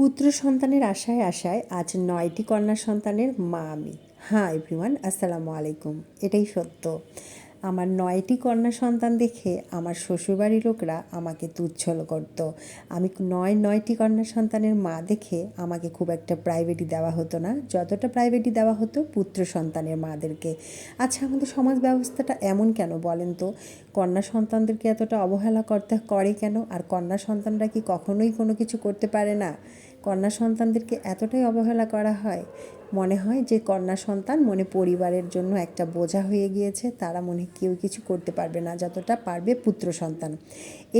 পুত্র সন্তানের আশায় আশায় আজ নয়টি কন্যা সন্তানের মা আমি। হ্যাঁ এভরিওয়ান আসসালামু আলাইকুম। এটাই সত্য। আমার নয়টি কন্যা সন্তান দেখে আমার শ্বশুরবাড়ির লোকরা আমাকে তুচ্ছল করত। আমি নয় নয়টি কন্যা সন্তানের মা দেখে আমাকে খুব একটা প্রাইভেটি দেওয়া হতো না। যতটা প্রাইভেটি দেওয়া হতো পুত্র সন্তানের মাদেরকে। আচ্ছা আমাদের সমাজ ব্যবস্থাটা এমন কেন বলেন তো? কন্যা সন্তানদেরকে এতটা অবহেলা করতে, করে কেন? আর কন্যা সন্তানরা কি কখনোই কোনো কিছু করতে পারে না? কন্যা সন্তানদেরকে এতটাই অবহেলা করা হয়, মনে হয় যে কন্যা সন্তান মনে পরিবারের জন্য একটা বোঝা হয়ে গিয়েছে, তারা মনে কেউ কিছু করতে পারবে না, যতটা পারবে পুত্র সন্তান।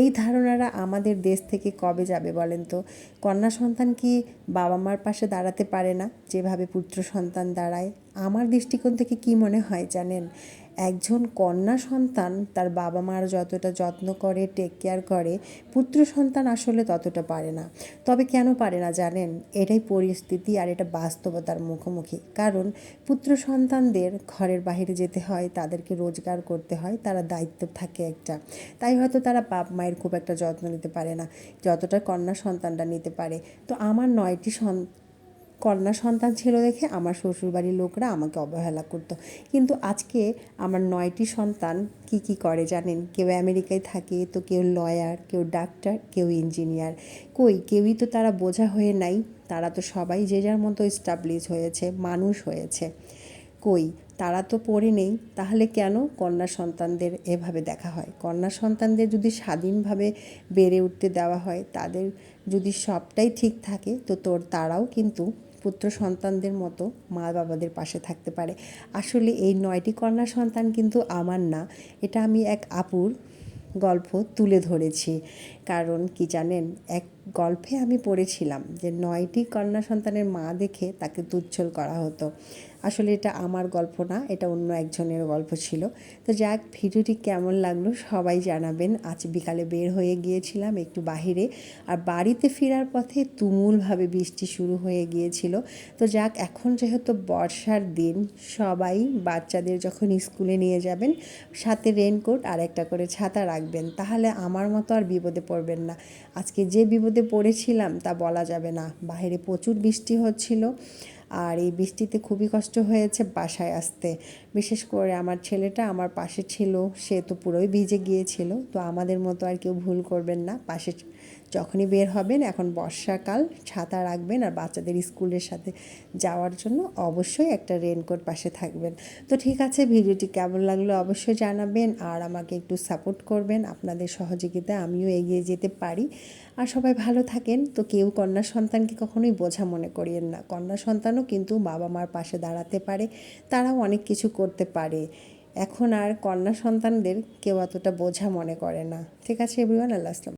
এই ধারণারা আমাদের দেশ থেকে কবে যাবে বলেন তো? কন্যা সন্তান কি বাবা মার পাশে দাঁড়াতে পারে না, যেভাবে পুত্র সন্তান দাঁড়ায়? আমার দৃষ্টিকোণ থেকে কি মনে হয় জানেন? একজন কন্যা সন্তান তার বাবা মার যতটা যত্ন করে টেক কেয়ার করে, পুত্র সন্তান আসলে ততটা পারে না। তবে কেন পারে না জানেন? এটাই পরিস্থিতি আর এটা বাস্তবতার মুখোমুখি। কারণ পুত্র সন্তানদের ঘরের বাহিরে যেতে হয়, তাদেরকে রোজগার করতে হয়, তারা দায়িত্ব থাকে একটা। তাই হয়তো তারা বাপ মায়ের খুব একটা যত্ন নিতে পারে না, যতটা কন্যা সন্তানরা নিতে পারে। তো আমার নয়টি কন্যা সন্তান ছিল দেখে আমার শ্বশুরবাড়ির লোকরা আমাকে অবহেলা করতো। কিন্তু আজকে আমার নয়টি সন্তান কি কি করে জানেন? কেউ আমেরিকায় থাকে তো কেউ লয়ার কেউ ডাক্তার কেউ ইঞ্জিনিয়ার কই, কেউই তো তারা বোঝা হয়ে নাই। তারা তো সবাই যে যার মতো স্টাবলিশ হয়েছে, মানুষ হয়েছে। কই, তারা তো পড়ে নেই, তাহলে কেন কন্যা সন্তানদের এভাবে দেখা হয়? কন্যা সন্তানদের যদি স্বাধীনভাবে বেড়ে উঠতে দেওয়া হয়, তাদের যদি সবটাই ঠিক থাকে, তো তোর, তারাও কিন্তু পুত্র সন্তানদের মতো মা বাবাদের পাশে থাকতে পারে। আসলে এই নয়টি কন্যা সন্তান কিন্তু আমার না। এটা আমি এক আপুর গল্প তুলে ধরেছি। কারণ কি জানেন? এক গল্পে আমি পড়েছিলাম যে নয়টি কন্যা সন্তানের মা দেখে তাকে তুচ্ছল করা হতো। আসলে এটা আমার গল্প না, এটা অন্য একজনের গল্প ছিল। তো যাক, ভিডিওটি কেমন লাগল সবাই জানাবেন। আজ বিকালে বের হয়ে গিয়েছিলাম একটু বাহিরে আর বাড়িতে ফেরার পথে তুমুলভাবে বৃষ্টি শুরু হয়ে গিয়েছিল। তো যাক, এখন যেহেতু বর্ষার দিন, সবাই বাচ্চাদের যখন স্কুলে নিয়ে যাবেন, সাথে রেনকোট আর একটা করে ছাতা রাখবেন, তাহলে আমার মতো আর বিপদে পড়বেন না। আজকে যে বিপদে পড়েছিলাম তা বলা যাবে না। বাইরে প্রচুর বৃষ্টি হচ্ছিল। আর এই বৃষ্টিতে খুবই কষ্ট হয়েছে বাসায় আসতে। বিশেষ করে আমার ছেলেটা আমার পাশে ছিল, সে তো পুরোই ভিজে গিয়েছিল, তো আমাদের মতো আর কেউ ভুল করবেন না। পাশে যখনই বের হবেন, এখন বর্ষাকাল, ছাতা রাখবেন আর বাচ্চাদের স্কুলের সাথে যাওয়ার জন্য অবশ্যই একটা রেনকোট পাশে থাকবেন। তো ঠিক আছে, ভিডিওটি কেমন লাগল অবশ্যই জানাবেন আর আমাকে একটু সাপোর্ট করবেন। আপনাদের সহযোগিতায় আমিও এগিয়ে যেতে পারি। আর সবাই ভালো থাকেন, তো কেউ কন্যা সন্তানকে কখনোই বোঝা মনে করিয়েন না। কন্যা সন্তানও কিন্তু বাবা মার পাশে দাঁড়াতে পারে, তারাও অনেক কিছু করতে পারে। এখন আর কন্যা সন্তানদের কেউ অতটা বোঝা মনে করে না। ঠিক আছে এভরিওয়ান আল্লাহ আসলাম।